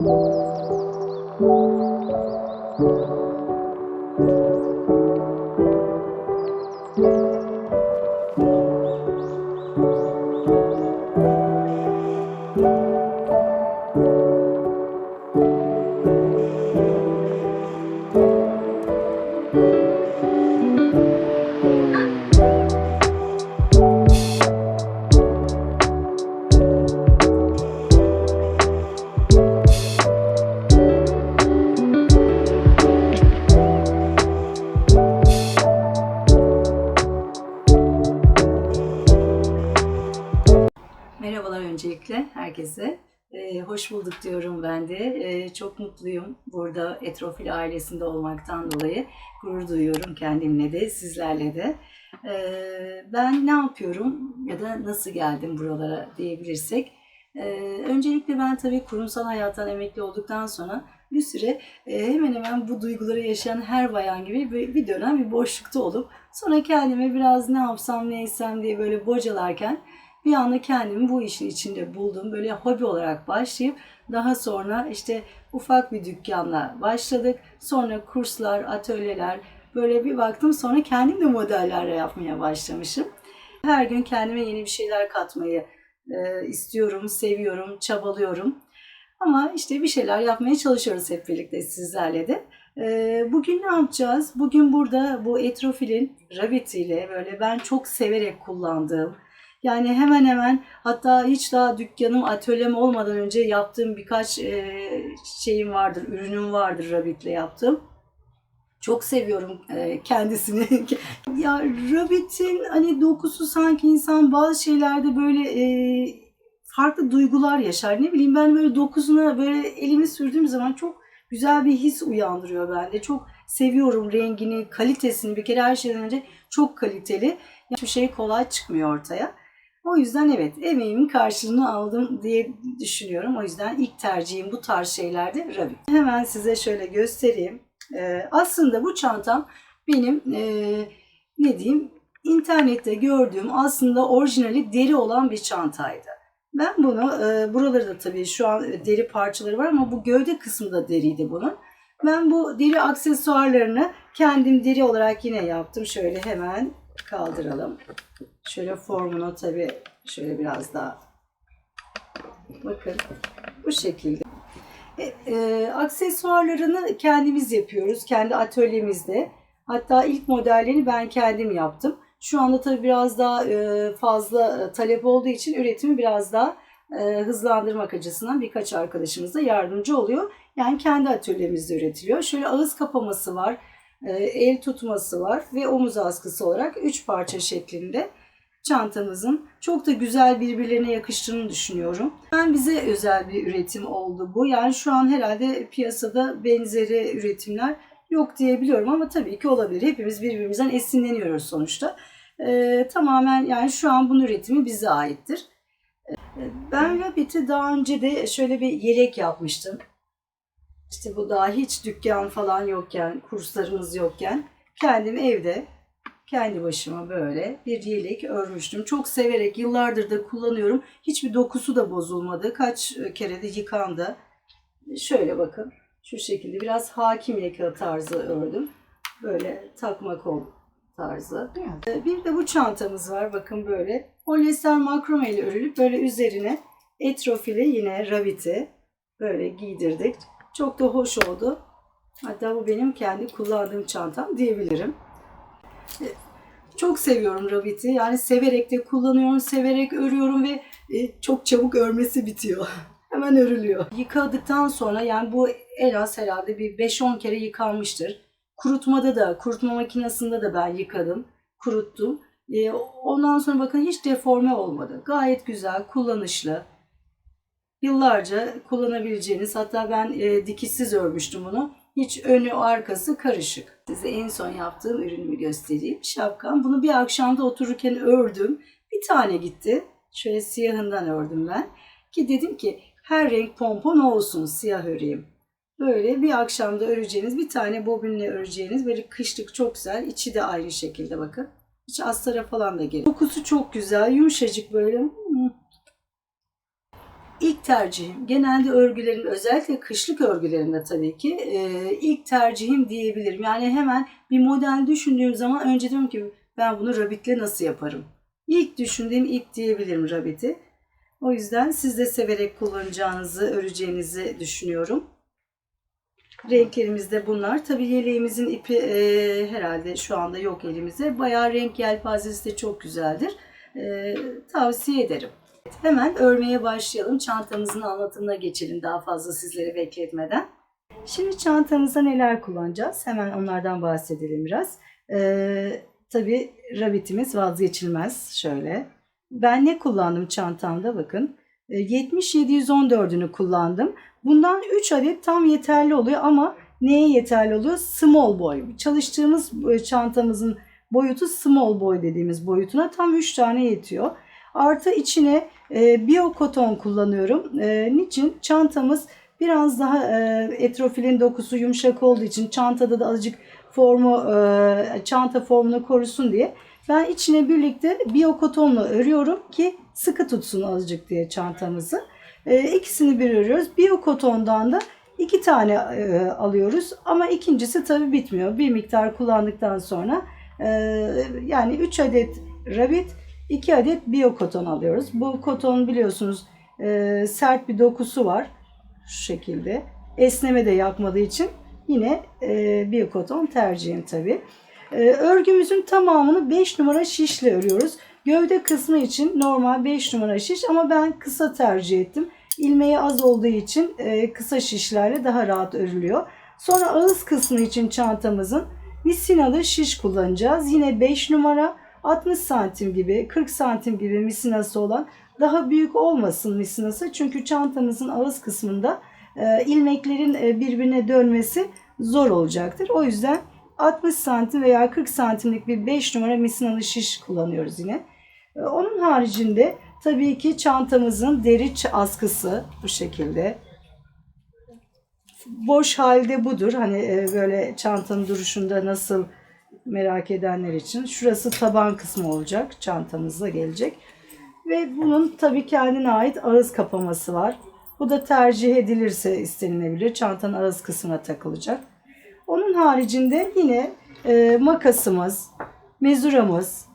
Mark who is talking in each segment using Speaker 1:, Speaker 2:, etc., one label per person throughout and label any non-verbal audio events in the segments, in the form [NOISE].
Speaker 1: Música herkese. Ee, hoş bulduk diyorum ben de. Ee, çok mutluyum burada Etrofil ailesinde olmaktan dolayı. Gurur duyuyorum kendimle de, sizlerle de. Ee, ben ne yapıyorum ya da nasıl geldim buralara diyebilirsek. Ee, öncelikle ben tabii kurumsal hayattan emekli olduktan sonra bir süre e, hemen hemen bu duyguları yaşayan her bayan gibi bir dönem bir boşlukta olup sonra kendime biraz ne yapsam ne etsem diye böyle bocalarken bir anda kendimi bu işin içinde buldum. Böyle hobi olarak başlayıp daha sonra işte ufak bir dükkanla başladık. Sonra kurslar, atölyeler böyle bir baktım sonra kendim de modeller yapmaya başlamışım. Her gün kendime yeni bir şeyler katmayı e, istiyorum, seviyorum, çabalıyorum. Ama işte bir şeyler yapmaya çalışıyoruz hep birlikte sizlerle de. E, bugün ne yapacağız? Bugün burada bu Etrofil'in Rabbit ile böyle ben çok severek kullandığım, yani hemen hemen hatta hiç daha dükkanım, atölyem olmadan önce yaptığım birkaç e, şeyim vardır, ürünüm vardır Rabbit'le yaptığım. Çok seviyorum e, kendisini. [LAUGHS] ya Rabbit'in hani dokusu sanki insan bazı şeylerde böyle e, farklı duygular yaşar. Ne bileyim ben böyle dokusuna böyle elimi sürdüğüm zaman çok güzel bir his uyandırıyor bende. Çok seviyorum rengini, kalitesini. Bir kere her şeyden önce çok kaliteli. Hiçbir şey kolay çıkmıyor ortaya. O yüzden evet emeğimin karşılığını aldım diye düşünüyorum. O yüzden ilk tercihim bu tarz şeylerde Rabbit. Hemen size şöyle göstereyim. Ee, aslında bu çantam benim e, ne diyeyim internette gördüğüm aslında orijinali deri olan bir çantaydı. Ben bunu e, buraları da tabii şu an deri parçaları var ama bu gövde kısmı da deriydi bunun. Ben bu deri aksesuarlarını kendim deri olarak yine yaptım. Şöyle hemen kaldıralım. Şöyle formunu tabii şöyle biraz daha bakın bu şekilde. E, e, aksesuarlarını kendimiz yapıyoruz. Kendi atölyemizde. Hatta ilk modellerini ben kendim yaptım. Şu anda tabii biraz daha e, fazla talep olduğu için üretimi biraz daha e, hızlandırmak açısından birkaç arkadaşımız da yardımcı oluyor. Yani kendi atölyemizde üretiliyor. Şöyle ağız kapaması var, e, el tutması var ve omuz askısı olarak üç parça şeklinde çantamızın çok da güzel birbirlerine yakıştığını düşünüyorum. Ben bize özel bir üretim oldu bu. Yani şu an herhalde piyasada benzeri üretimler yok diyebiliyorum ama tabii ki olabilir. Hepimiz birbirimizden esinleniyoruz sonuçta. Ee, tamamen yani şu an bunun üretimi bize aittir. Ee, ben Rabbit'i daha önce de şöyle bir yelek yapmıştım. İşte bu daha hiç dükkan falan yokken, kurslarımız yokken kendim evde kendi başıma böyle bir yelek örmüştüm. Çok severek yıllardır da kullanıyorum. Hiçbir dokusu da bozulmadı. Kaç kere de yıkandı. Şöyle bakın. Şu şekilde biraz hakim yaka tarzı ördüm. Böyle takma kol tarzı. Ee, Bir de bu çantamız var. Bakın böyle. Polyester makrome ile örülüp böyle üzerine etrofili yine raviti böyle giydirdik. Çok da hoş oldu. Hatta bu benim kendi kullandığım çantam diyebilirim. Çok seviyorum Rabbit'i. Yani severek de kullanıyorum, severek örüyorum ve e, çok çabuk örmesi bitiyor. [LAUGHS] Hemen örülüyor. Yıkadıktan sonra yani bu en az herhalde bir 5-10 kere yıkanmıştır. Kurutmada da, kurutma makinesinde de ben yıkadım, kuruttum. E, ondan sonra bakın hiç deforme olmadı. Gayet güzel, kullanışlı. Yıllarca kullanabileceğiniz, hatta ben e, dikişsiz örmüştüm bunu. Hiç önü arkası karışık. Size en son yaptığım ürünümü göstereyim. Şapkam. Bunu bir akşamda otururken ördüm. Bir tane gitti. Şöyle siyahından ördüm ben. Ki dedim ki her renk pompon olsun siyah öreyim. Böyle bir akşamda öreceğiniz bir tane bobinle öreceğiniz böyle kışlık çok güzel. İçi de aynı şekilde bakın. Hiç astara falan da gerek. Kokusu çok güzel. Yumuşacık böyle. İlk tercihim genelde örgülerin özellikle kışlık örgülerinde tabii ki e, ilk tercihim diyebilirim. Yani hemen bir model düşündüğüm zaman önce diyorum ki ben bunu rabitle nasıl yaparım? İlk düşündüğüm ip diyebilirim rabiti. O yüzden siz de severek kullanacağınızı, öreceğinizi düşünüyorum. Renklerimiz de bunlar. Tabii yeleğimizin ipi e, herhalde şu anda yok elimizde. Bayağı renk yelpazesi de çok güzeldir. E, tavsiye ederim. Hemen örmeye başlayalım. Çantamızın anlatımına geçelim daha fazla sizleri bekletmeden. Şimdi çantamızda neler kullanacağız? Hemen onlardan bahsedelim biraz. Ee, tabii rabbitimiz vazgeçilmez. Şöyle. Ben ne kullandım çantamda bakın. Ee, 70-714'ünü kullandım. Bundan 3 adet tam yeterli oluyor ama neye yeterli oluyor? Small boy. Çalıştığımız e, çantamızın boyutu small boy dediğimiz boyutuna tam 3 tane yetiyor. Artı içine e, biyokoton kullanıyorum. E, niçin? Çantamız biraz daha e, etrofilin dokusu yumuşak olduğu için çantada da azıcık formu e, çanta formunu korusun diye ben içine birlikte biyokotonla örüyorum ki sıkı tutsun azıcık diye çantamızı. E, ikisini bir örüyoruz. Biyokotondan da iki tane e, alıyoruz ama ikincisi tabi bitmiyor. Bir miktar kullandıktan sonra e, yani 3 adet rabbit 2 adet biyokoton alıyoruz. Bu koton biliyorsunuz e, sert bir dokusu var. Şu şekilde. Esneme de yapmadığı için yine e, biyokoton tercihim tabi. E, örgümüzün tamamını 5 numara şişle örüyoruz. Gövde kısmı için normal 5 numara şiş ama ben kısa tercih ettim. İlmeği az olduğu için e, kısa şişlerle daha rahat örülüyor. Sonra ağız kısmı için çantamızın misinalı şiş kullanacağız. Yine 5 numara 60 santim gibi 40 santim gibi misinası olan daha büyük olmasın misinası. Çünkü çantamızın ağız kısmında e, ilmeklerin e, birbirine dönmesi zor olacaktır. O yüzden 60 santim veya 40 santimlik bir 5 numara misinalı şiş kullanıyoruz yine. E, onun haricinde tabii ki çantamızın deri askısı bu şekilde. Boş halde budur. Hani e, böyle çantanın duruşunda nasıl merak edenler için. Şurası taban kısmı olacak. Çantamızla gelecek. Ve bunun tabii kendine ait ağız kapaması var. Bu da tercih edilirse istenilebilir. Çantanın ağız kısmına takılacak. Onun haricinde yine e, makasımız, mezuramız,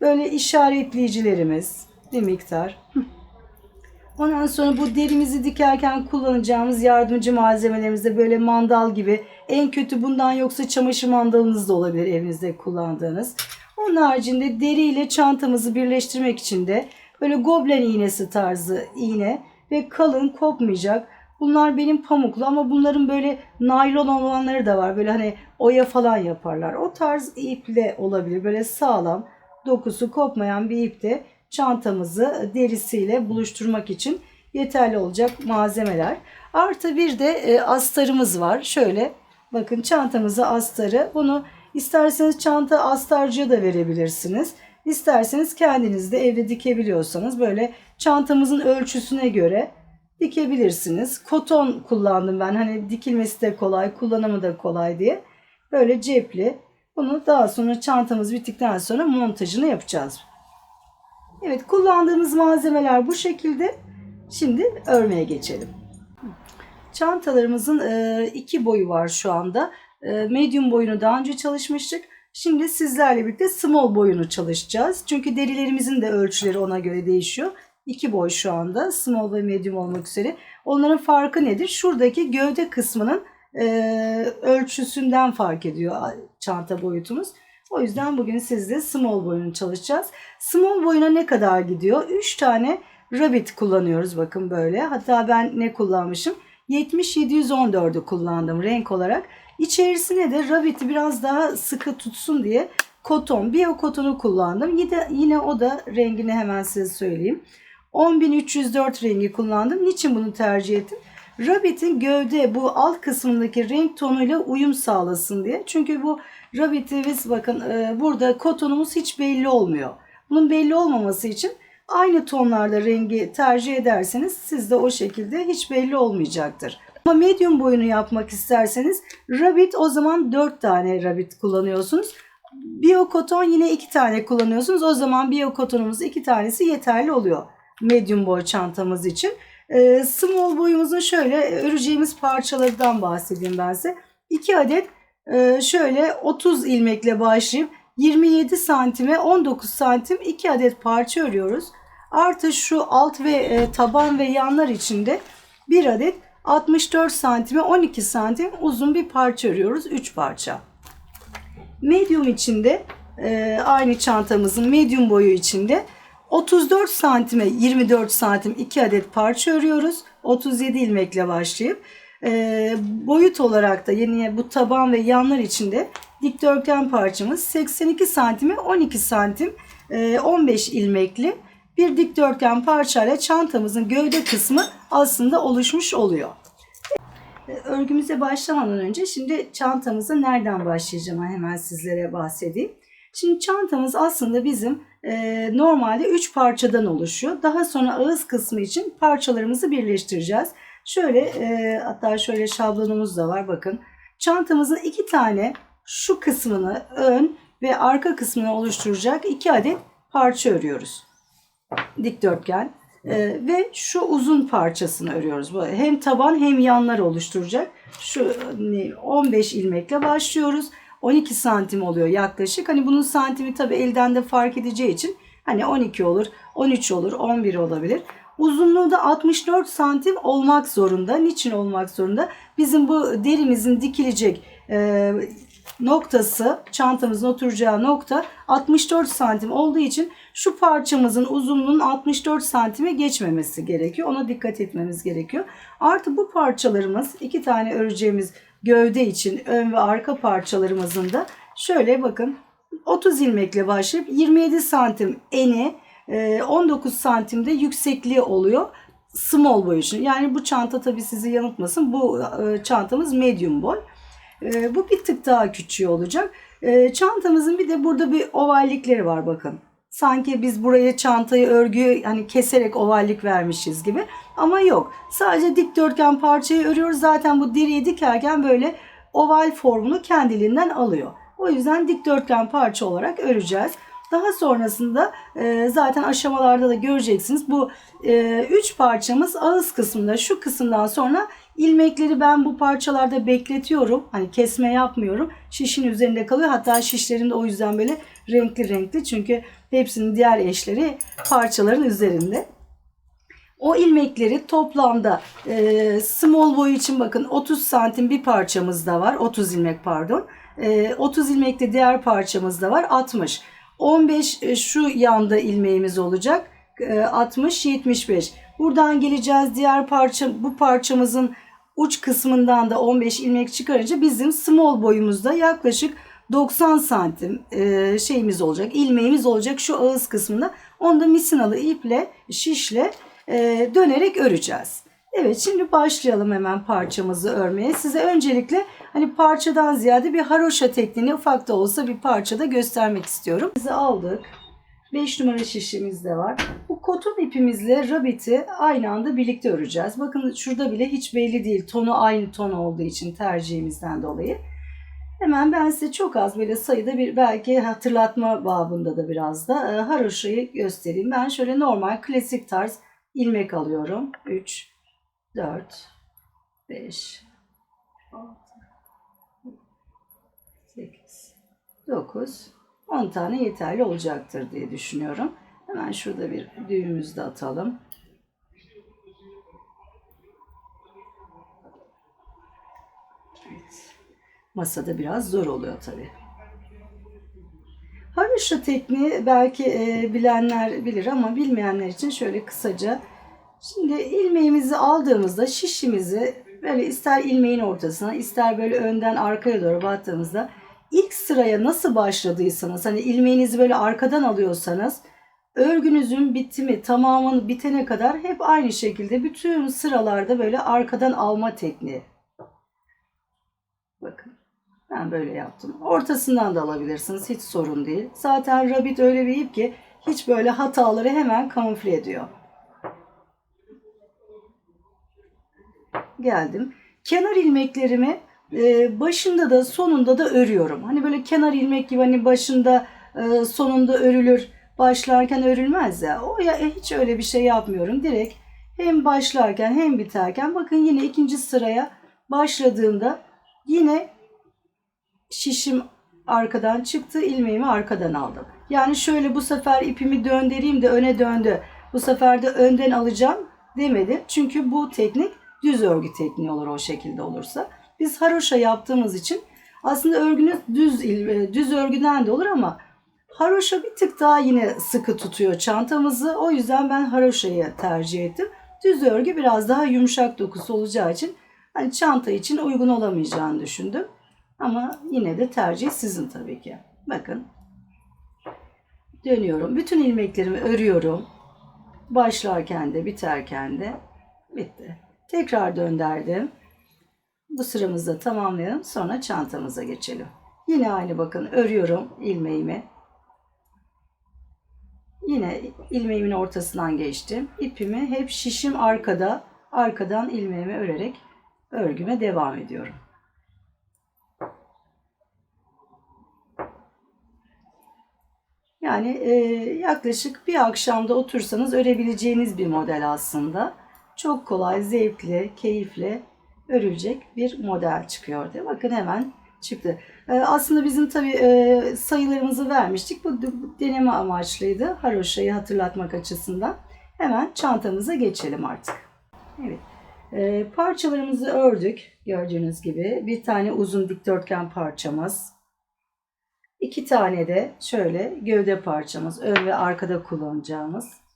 Speaker 1: böyle işaretleyicilerimiz bir miktar. Ondan sonra bu derimizi dikerken kullanacağımız yardımcı malzemelerimizde böyle mandal gibi en kötü bundan yoksa çamaşır mandalınız da olabilir evinizde kullandığınız. Onun haricinde deri ile çantamızı birleştirmek için de böyle goblen iğnesi tarzı iğne ve kalın kopmayacak. Bunlar benim pamuklu ama bunların böyle naylon olanları da var. Böyle hani oya falan yaparlar. O tarz iple olabilir. Böyle sağlam dokusu kopmayan bir ip de çantamızı derisiyle buluşturmak için yeterli olacak malzemeler. Artı bir de e, astarımız var. Şöyle bakın çantamıza astarı. Bunu isterseniz çanta astarcıya da verebilirsiniz. İsterseniz kendiniz de evde dikebiliyorsanız böyle çantamızın ölçüsüne göre dikebilirsiniz. Koton kullandım ben. Hani dikilmesi de kolay, kullanımı da kolay diye. Böyle cepli. Bunu daha sonra çantamız bittikten sonra montajını yapacağız. Evet kullandığımız malzemeler bu şekilde. Şimdi örmeye geçelim. Çantalarımızın e, iki boyu var şu anda. E, medium boyunu daha önce çalışmıştık. Şimdi sizlerle birlikte small boyunu çalışacağız. Çünkü derilerimizin de ölçüleri ona göre değişiyor. İki boy şu anda small ve medium olmak üzere. Onların farkı nedir? Şuradaki gövde kısmının e, ölçüsünden fark ediyor çanta boyutumuz. O yüzden bugün sizle small boyunu çalışacağız. Small boyuna ne kadar gidiyor? 3 tane rabbit kullanıyoruz bakın böyle. Hatta ben ne kullanmışım? 70-714'ü kullandım renk olarak. İçerisine de rabbit'i biraz daha sıkı tutsun diye koton, biyo kotonu kullandım. Yine, yine o da rengini hemen size söyleyeyim. 10304 rengi kullandım. Niçin bunu tercih ettim? Rabbit'in gövde bu alt kısmındaki renk tonuyla uyum sağlasın diye. Çünkü bu rabbitimiz bakın e, burada kotonumuz hiç belli olmuyor. Bunun belli olmaması için aynı tonlarda rengi tercih ederseniz siz de o şekilde hiç belli olmayacaktır. Ama medium boyunu yapmak isterseniz rabbit o zaman 4 tane rabbit kullanıyorsunuz. Biyokoton yine 2 tane kullanıyorsunuz. O zaman biyokotonumuz 2 tanesi yeterli oluyor medium boy çantamız için. E, small boyumuzun şöyle öreceğimiz parçalardan bahsedeyim ben size. 2 adet şöyle 30 ilmekle başlayıp 27 santime 19 santim 2 adet parça örüyoruz. Artı şu alt ve e, taban ve yanlar içinde bir adet 64 santime 12 santim uzun bir parça örüyoruz. 3 parça. Medium içinde e, aynı çantamızın medium boyu içinde 34 santime 24 santim 2 adet parça örüyoruz. 37 ilmekle başlayıp e, boyut olarak da yine bu taban ve yanlar içinde dikdörtgen parçamız 82 santime 12 santim e, 15 ilmekli bir dikdörtgen parçayla çantamızın gövde kısmı aslında oluşmuş oluyor. E, Örgümüze başlamadan önce şimdi çantamıza nereden başlayacağım hemen sizlere bahsedeyim. Şimdi çantamız aslında bizim e, normalde 3 parçadan oluşuyor. Daha sonra ağız kısmı için parçalarımızı birleştireceğiz. Şöyle e, hatta şöyle şablonumuz da var bakın. Çantamızın iki tane şu kısmını ön ve arka kısmını oluşturacak iki adet parça örüyoruz. Dikdörtgen. Ee, ve şu uzun parçasını örüyoruz. Hem taban hem yanlar oluşturacak. Şu ne, 15 ilmekle başlıyoruz. 12 santim oluyor yaklaşık. Hani bunun santimi tabi elden de fark edeceği için hani 12 olur, 13 olur, 11 olabilir. Uzunluğu da 64 santim olmak zorunda. Niçin olmak zorunda? Bizim bu derimizin dikilecek e, noktası, çantamızın oturacağı nokta 64 santim olduğu için şu parçamızın uzunluğunun 64 santime geçmemesi gerekiyor. Ona dikkat etmemiz gerekiyor. Artı bu parçalarımız iki tane öreceğimiz gövde için ön ve arka parçalarımızın da şöyle bakın 30 ilmekle başlayıp 27 santim eni 19 santimde yüksekliği oluyor small boy için. Yani bu çanta tabii sizi yanıltmasın. Bu e, çantamız medium boy. E, bu bir tık daha küçüğü olacak. E, çantamızın bir de burada bir ovallikleri var bakın. Sanki biz buraya çantayı örgüyü hani keserek ovallik vermişiz gibi. Ama yok. Sadece dikdörtgen parçayı örüyoruz. Zaten bu deriyi dikerken böyle oval formunu kendiliğinden alıyor. O yüzden dikdörtgen parça olarak öreceğiz. Daha sonrasında e, zaten aşamalarda da göreceksiniz. Bu e, üç parçamız ağız kısmında şu kısımdan sonra ilmekleri ben bu parçalarda bekletiyorum. Hani kesme yapmıyorum. Şişin üzerinde kalıyor. Hatta şişlerin de o yüzden böyle renkli renkli. Çünkü hepsinin diğer eşleri parçaların üzerinde. O ilmekleri toplamda e, small boy için bakın 30 santim bir parçamız da var. 30 ilmek pardon. E, 30 ilmekte diğer parçamız da var. 60. 15 e, şu yanda ilmeğimiz olacak. E, 60 75. Buradan geleceğiz diğer parça bu parçamızın uç kısmından da 15 ilmek çıkarınca bizim small boyumuzda yaklaşık 90 santim e, şeyimiz olacak. ilmeğimiz olacak şu ağız kısmında. Onu da misinalı iple şişle e, dönerek öreceğiz. Evet şimdi başlayalım hemen parçamızı örmeye. Size öncelikle hani parçadan ziyade bir haroşa tekniğini ufak da olsa bir parçada göstermek istiyorum. Bizi aldık. 5 numara şişimiz de var. Bu koton ipimizle rabbit'i aynı anda birlikte öreceğiz. Bakın şurada bile hiç belli değil. Tonu aynı ton olduğu için tercihimizden dolayı. Hemen ben size çok az böyle sayıda bir belki hatırlatma babında da biraz da e, haroşayı göstereyim. Ben şöyle normal klasik tarz ilmek alıyorum. 3, 4, 5, 6, 8, 9, 10 tane yeterli olacaktır diye düşünüyorum. Hemen şurada bir düğümümüzü de atalım. Evet. Masada biraz zor oluyor tabii. Haroşa tekniği belki e, bilenler bilir ama bilmeyenler için şöyle kısaca. Şimdi ilmeğimizi aldığımızda şişimizi böyle ister ilmeğin ortasına ister böyle önden arkaya doğru battığımızda ilk sıraya nasıl başladıysanız hani ilmeğinizi böyle arkadan alıyorsanız örgünüzün bitimi tamamını bitene kadar hep aynı şekilde bütün sıralarda böyle arkadan alma tekniği. Bakın. Ben böyle yaptım. Ortasından da alabilirsiniz. Hiç sorun değil. Zaten Rabbit öyle bir ip ki hiç böyle hataları hemen kamufle ediyor. Geldim. Kenar ilmeklerimi e, başında da sonunda da örüyorum. Hani böyle kenar ilmek gibi hani başında e, sonunda örülür. Başlarken örülmez ya. O ya hiç öyle bir şey yapmıyorum. Direkt hem başlarken hem biterken bakın yine ikinci sıraya başladığımda yine şişim arkadan çıktı, ilmeğimi arkadan aldım. Yani şöyle bu sefer ipimi döndüreyim de öne döndü. Bu sefer de önden alacağım demedim. Çünkü bu teknik düz örgü tekniği olur o şekilde olursa. Biz haroşa yaptığımız için aslında örgünüz düz il- düz örgüden de olur ama haroşa bir tık daha yine sıkı tutuyor çantamızı. O yüzden ben haroşayı tercih ettim. Düz örgü biraz daha yumuşak dokusu olacağı için hani çanta için uygun olamayacağını düşündüm. Ama yine de tercih sizin tabii ki. Bakın. Dönüyorum. Bütün ilmeklerimi örüyorum. Başlarken de biterken de bitti. Tekrar döndürdüm. Bu sıramızı da tamamlayalım. Sonra çantamıza geçelim. Yine aynı bakın örüyorum ilmeğimi. Yine ilmeğimin ortasından geçtim. İpimi hep şişim arkada, arkadan ilmeğimi örerek örgüme devam ediyorum. Yani e, yaklaşık bir akşamda otursanız örebileceğiniz bir model aslında. Çok kolay, zevkli, keyifli örülecek bir model çıkıyor diye. Bakın hemen çıktı. E, aslında bizim tabii e, sayılarımızı vermiştik. Bu, deneme amaçlıydı. Haroşa'yı hatırlatmak açısından. Hemen çantamıza geçelim artık. Evet. E, parçalarımızı ördük. Gördüğünüz gibi. Bir tane uzun dikdörtgen parçamız. İki tane de şöyle gövde parçamız. Ön ve arkada kullanacağımız.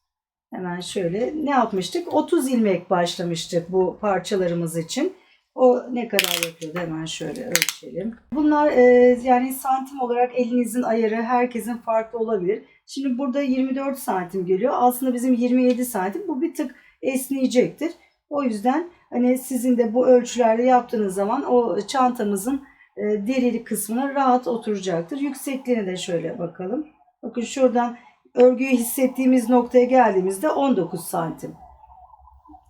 Speaker 1: Hemen şöyle ne yapmıştık? 30 ilmek başlamıştık bu parçalarımız için. O ne kadar yapıyordu hemen şöyle ölçelim. Bunlar e, yani santim olarak elinizin ayarı herkesin farklı olabilir. Şimdi burada 24 santim geliyor. Aslında bizim 27 santim. Bu bir tık esneyecektir. O yüzden hani sizin de bu ölçülerde yaptığınız zaman o çantamızın e, derili kısmına rahat oturacaktır. Yüksekliğine de şöyle bakalım. Bakın şuradan örgüyü hissettiğimiz noktaya geldiğimizde 19 santim.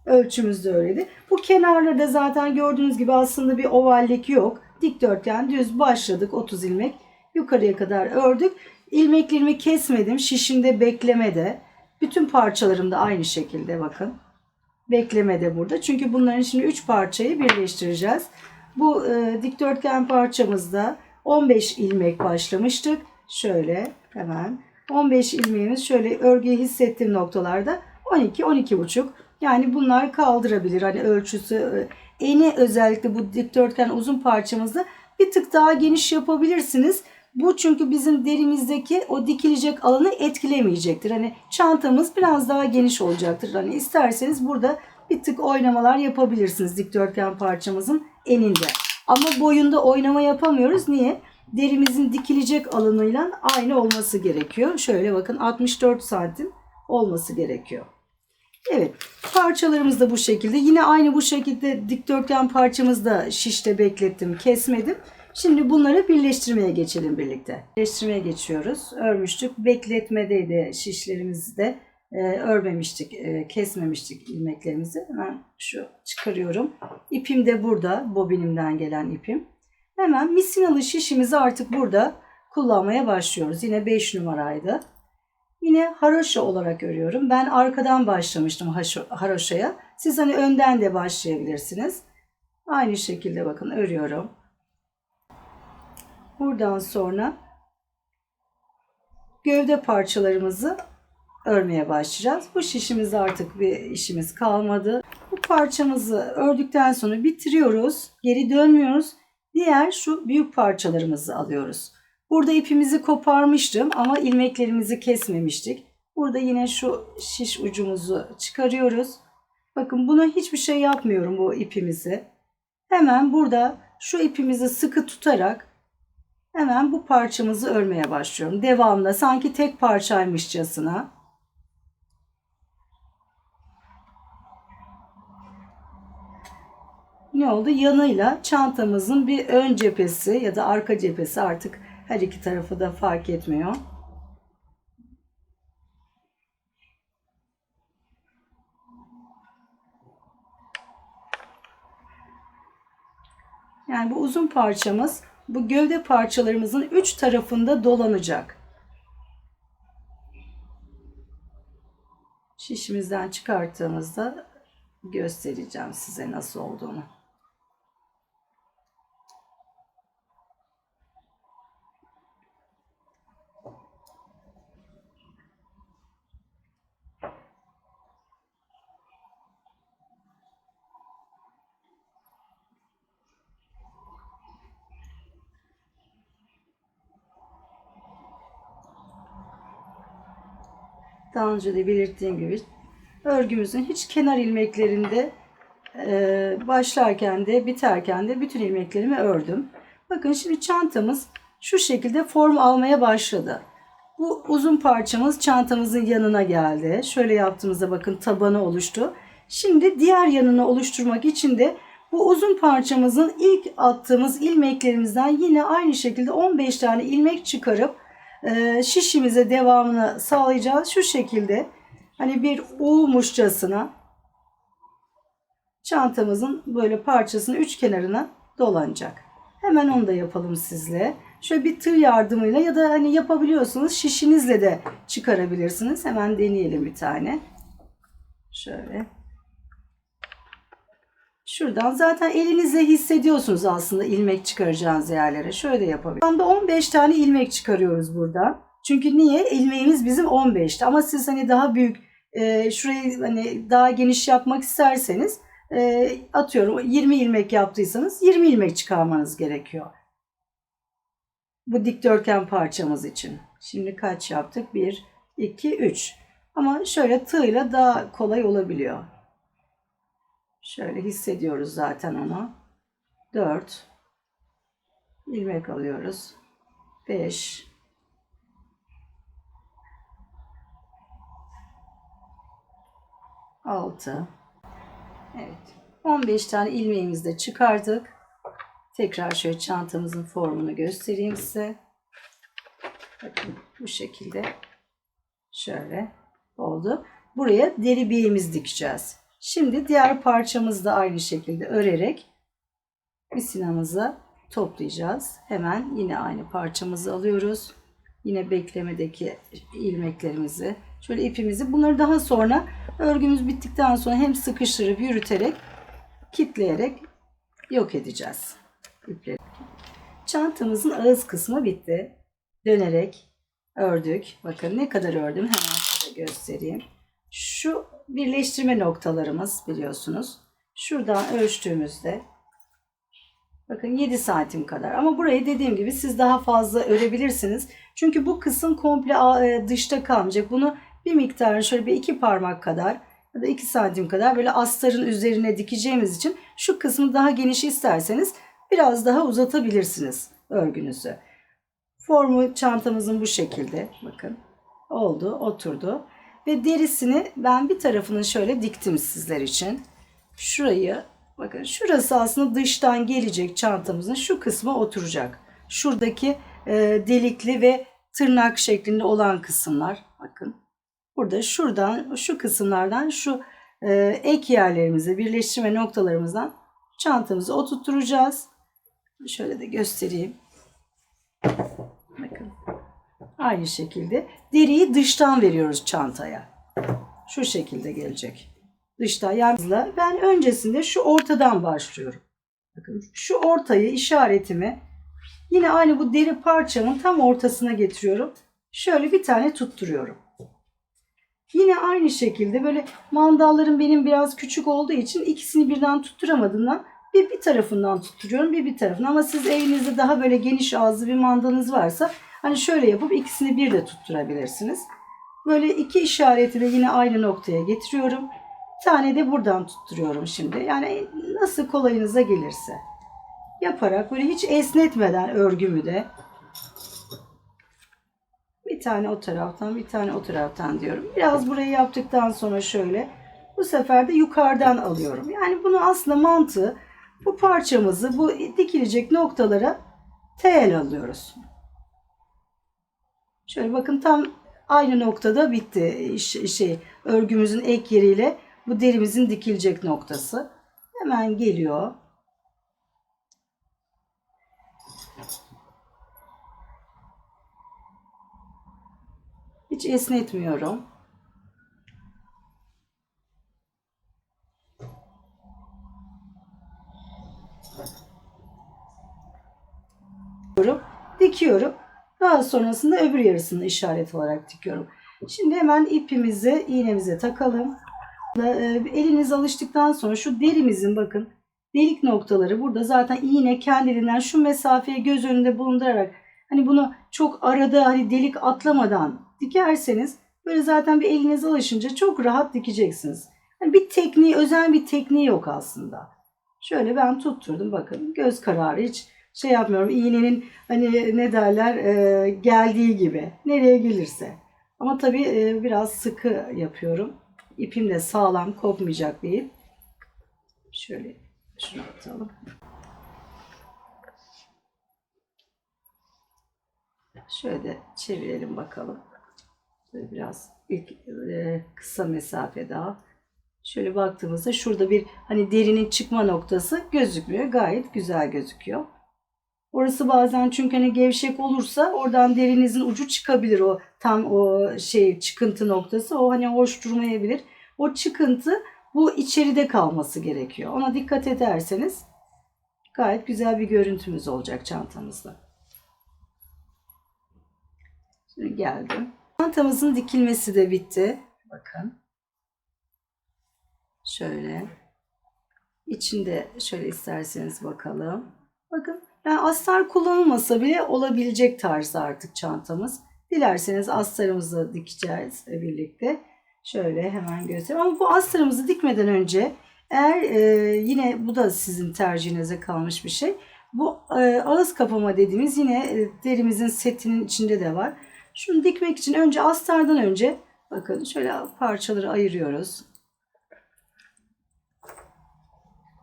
Speaker 1: Ölçümüz de öyleydi. Bu kenarlarda zaten gördüğünüz gibi aslında bir ovallik yok. Dikdörtgen düz başladık 30 ilmek. Yukarıya kadar ördük. İlmeklerimi kesmedim. Şişimde beklemede. Bütün parçalarım da aynı şekilde bakın. Beklemede burada. Çünkü bunların şimdi 3 parçayı birleştireceğiz. Bu e, dikdörtgen parçamızda 15 ilmek başlamıştık. Şöyle hemen 15 ilmeğimiz şöyle örgüyü hissettiğim noktalarda 12 12 buçuk. Yani bunlar kaldırabilir. Hani ölçüsü e, eni özellikle bu dikdörtgen uzun parçamızda bir tık daha geniş yapabilirsiniz. Bu çünkü bizim derimizdeki o dikilecek alanı etkilemeyecektir. Hani çantamız biraz daha geniş olacaktır. Hani isterseniz burada bir tık oynamalar yapabilirsiniz dikdörtgen parçamızın eninde. Ama boyunda oynama yapamıyoruz. Niye? Derimizin dikilecek alanıyla aynı olması gerekiyor. Şöyle bakın 64 santim olması gerekiyor. Evet parçalarımız da bu şekilde. Yine aynı bu şekilde dikdörtgen parçamızı da şişte beklettim kesmedim. Şimdi bunları birleştirmeye geçelim birlikte. Birleştirmeye geçiyoruz. Örmüştük. Bekletmedeydi şişlerimizde. Ee, örmemiştik, e, kesmemiştik ilmeklerimizi. Hemen şu çıkarıyorum. İpim de burada. Bobinimden gelen ipim. Hemen misinalı şişimizi artık burada kullanmaya başlıyoruz. Yine 5 numaraydı. Yine haroşa olarak örüyorum. Ben arkadan başlamıştım haroşaya. Siz hani önden de başlayabilirsiniz. Aynı şekilde bakın örüyorum. Buradan sonra gövde parçalarımızı örmeye başlayacağız. Bu şişimizde artık bir işimiz kalmadı. Bu parçamızı ördükten sonra bitiriyoruz. Geri dönmüyoruz. Diğer şu büyük parçalarımızı alıyoruz. Burada ipimizi koparmıştım ama ilmeklerimizi kesmemiştik. Burada yine şu şiş ucumuzu çıkarıyoruz. Bakın buna hiçbir şey yapmıyorum bu ipimizi. Hemen burada şu ipimizi sıkı tutarak hemen bu parçamızı örmeye başlıyorum. Devamlı sanki tek parçaymışçasına. Ne oldu? Yanıyla çantamızın bir ön cephesi ya da arka cephesi artık her iki tarafı da fark etmiyor. Yani bu uzun parçamız bu gövde parçalarımızın üç tarafında dolanacak. Şişimizden çıkarttığımızda göstereceğim size nasıl olduğunu. Daha önce de belirttiğim gibi örgümüzün hiç kenar ilmeklerinde e, başlarken de biterken de bütün ilmeklerimi ördüm. Bakın şimdi çantamız şu şekilde form almaya başladı. Bu uzun parçamız çantamızın yanına geldi. Şöyle yaptığımızda bakın tabanı oluştu. Şimdi diğer yanını oluşturmak için de bu uzun parçamızın ilk attığımız ilmeklerimizden yine aynı şekilde 15 tane ilmek çıkarıp e, şişimize devamını sağlayacağız. Şu şekilde hani bir U'muşçasına çantamızın böyle parçasını üç kenarına dolanacak. Hemen onu da yapalım sizle. Şöyle bir tığ yardımıyla ya da hani yapabiliyorsunuz şişinizle de çıkarabilirsiniz. Hemen deneyelim bir tane. Şöyle. Şuradan zaten elinizle hissediyorsunuz aslında ilmek çıkaracağınız yerlere. Şöyle yapabiliriz. Anda 15 tane ilmek çıkarıyoruz buradan. Çünkü niye? İlmeğimiz bizim 15'ti. Ama siz hani daha büyük e, şurayı hani daha geniş yapmak isterseniz e, atıyorum 20 ilmek yaptıysanız 20 ilmek çıkarmanız gerekiyor. Bu dikdörtgen parçamız için. Şimdi kaç yaptık? 1, 2, 3. Ama şöyle tığla daha kolay olabiliyor. Şöyle hissediyoruz zaten onu. 4 ilmek alıyoruz. 5 6 Evet. 15 tane ilmeğimizi de çıkardık. Tekrar şöyle çantamızın formunu göstereyim size. Bakın bu şekilde şöyle oldu. Buraya deri biğimiz dikeceğiz. Şimdi diğer parçamızı da aynı şekilde örerek misinamıza toplayacağız. Hemen yine aynı parçamızı alıyoruz. Yine beklemedeki ilmeklerimizi, şöyle ipimizi. Bunları daha sonra örgümüz bittikten sonra hem sıkıştırıp yürüterek, kitleyerek yok edeceğiz. İpleri. Çantamızın ağız kısmı bitti. Dönerek ördük. Bakın ne kadar ördüm hemen size göstereyim. Şu birleştirme noktalarımız biliyorsunuz. Şuradan ölçtüğümüzde bakın 7 santim kadar. Ama burayı dediğim gibi siz daha fazla örebilirsiniz. Çünkü bu kısım komple e, dışta kalmayacak. Bunu bir miktarını şöyle bir iki parmak kadar ya da 2 santim kadar böyle astarın üzerine dikeceğimiz için şu kısmı daha geniş isterseniz biraz daha uzatabilirsiniz örgünüzü. Formu çantamızın bu şekilde bakın oldu oturdu. Ve derisini ben bir tarafını şöyle diktim sizler için. Şurayı bakın şurası aslında dıştan gelecek çantamızın şu kısmı oturacak. Şuradaki e, delikli ve tırnak şeklinde olan kısımlar bakın. Burada şuradan şu kısımlardan şu e, ek yerlerimize birleştirme noktalarımızdan çantamızı oturtturacağız. Şöyle de göstereyim. Bakın. Aynı şekilde deriyi dıştan veriyoruz çantaya. Şu şekilde gelecek. Dıştan yani ben öncesinde şu ortadan başlıyorum. Bakın şu ortayı işaretimi yine aynı bu deri parçamın tam ortasına getiriyorum. Şöyle bir tane tutturuyorum. Yine aynı şekilde böyle mandallarım benim biraz küçük olduğu için ikisini birden tutturamadığımdan bir bir tarafından tutturuyorum bir bir tarafından ama siz evinizde daha böyle geniş ağızlı bir mandalınız varsa hani şöyle yapıp ikisini bir de tutturabilirsiniz. Böyle iki işareti de yine aynı noktaya getiriyorum. Bir tane de buradan tutturuyorum şimdi. Yani nasıl kolayınıza gelirse. Yaparak böyle hiç esnetmeden örgümü de bir tane o taraftan bir tane o taraftan diyorum. Biraz burayı yaptıktan sonra şöyle bu sefer de yukarıdan alıyorum. Yani bunu aslında mantığı bu parçamızı bu dikilecek noktalara tel alıyoruz. Şöyle bakın tam aynı noktada bitti şey örgümüzün ek yeriyle bu derimizin dikilecek noktası. Hemen geliyor. Hiç esnetmiyorum. Dikiyorum. Daha sonrasında öbür yarısını işaret olarak dikiyorum. Şimdi hemen ipimizi iğnemize takalım. Da, e, Eliniz alıştıktan sonra şu derimizin bakın delik noktaları burada zaten iğne kendiliğinden şu mesafeyi göz önünde bulundurarak hani bunu çok arada hani delik atlamadan dikerseniz böyle zaten bir eliniz alışınca çok rahat dikeceksiniz. Hani bir tekniği özel bir tekniği yok aslında. Şöyle ben tutturdum bakın göz kararı hiç şey yapmıyorum iğnenin hani ne derler e, geldiği gibi nereye gelirse. Ama tabii e, biraz sıkı yapıyorum. İpim de sağlam kopmayacak bir ip. Şöyle şunu atalım. Şöyle de çevirelim bakalım. Böyle biraz ilk e, kısa mesafe daha. Şöyle baktığımızda şurada bir hani derinin çıkma noktası gözükmüyor. Gayet güzel gözüküyor. Orası bazen çünkü hani gevşek olursa oradan derinizin ucu çıkabilir o tam o şey çıkıntı noktası. O hani hoş durmayabilir. O çıkıntı bu içeride kalması gerekiyor. Ona dikkat ederseniz gayet güzel bir görüntümüz olacak çantamızda. Şimdi geldim. Çantamızın dikilmesi de bitti. Bakın. Şöyle. İçinde şöyle isterseniz bakalım. Bakın yani astar kullanılmasa bile olabilecek tarzda artık çantamız. Dilerseniz astarımızı dikeceğiz birlikte. Şöyle hemen göstereyim. Ama bu astarımızı dikmeden önce eğer e, yine bu da sizin tercihinize kalmış bir şey. Bu e, ağız kapama dediğimiz yine e, derimizin setinin içinde de var. Şunu dikmek için önce astardan önce bakın şöyle parçaları ayırıyoruz.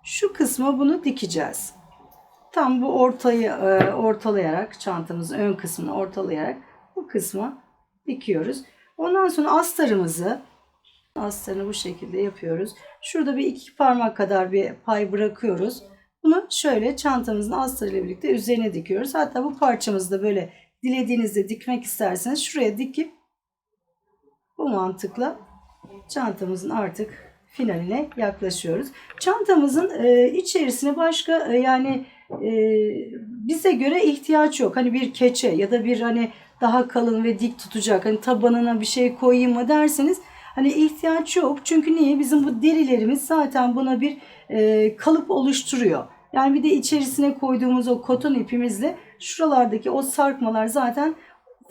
Speaker 1: Şu kısma bunu dikeceğiz. Tam bu ortayı e, ortalayarak çantamızın ön kısmını ortalayarak bu kısma dikiyoruz. Ondan sonra astarımızı astarını bu şekilde yapıyoruz. Şurada bir iki parmak kadar bir pay bırakıyoruz. Bunu şöyle çantamızın astarıyla birlikte üzerine dikiyoruz. Hatta bu parçamızı da böyle dilediğinizde dikmek isterseniz şuraya dikip bu mantıkla çantamızın artık finaline yaklaşıyoruz. Çantamızın e, içerisine başka e, yani e, bize göre ihtiyaç yok. Hani bir keçe ya da bir hani daha kalın ve dik tutacak hani tabanına bir şey koyayım mı derseniz hani ihtiyaç yok. Çünkü niye? Bizim bu derilerimiz zaten buna bir e, kalıp oluşturuyor. Yani bir de içerisine koyduğumuz o koton ipimizle şuralardaki o sarkmalar zaten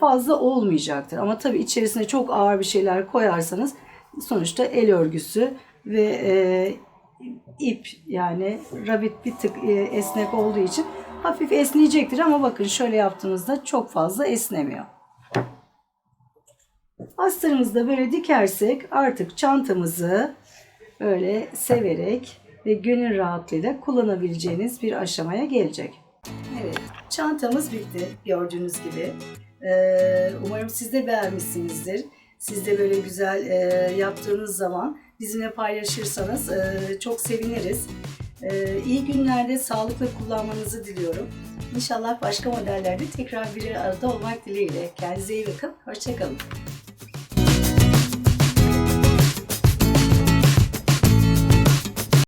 Speaker 1: fazla olmayacaktır. Ama tabii içerisine çok ağır bir şeyler koyarsanız sonuçta el örgüsü ve e, ip yani rabbit bir tık e, esnek olduğu için hafif esneyecektir ama bakın şöyle yaptığımızda çok fazla esnemiyor. Astarımızı da böyle dikersek artık çantamızı böyle severek ve gönül rahatlığıyla kullanabileceğiniz bir aşamaya gelecek. Evet, çantamız bitti gördüğünüz gibi. Ee, umarım siz de beğenmişsinizdir. Siz de böyle güzel e, yaptığınız zaman bizimle paylaşırsanız e, çok seviniriz. E, iyi günlerde sağlıkla kullanmanızı diliyorum. İnşallah başka modellerde tekrar bir arada olmak dileğiyle. Kendinize iyi bakın. Hoşçakalın.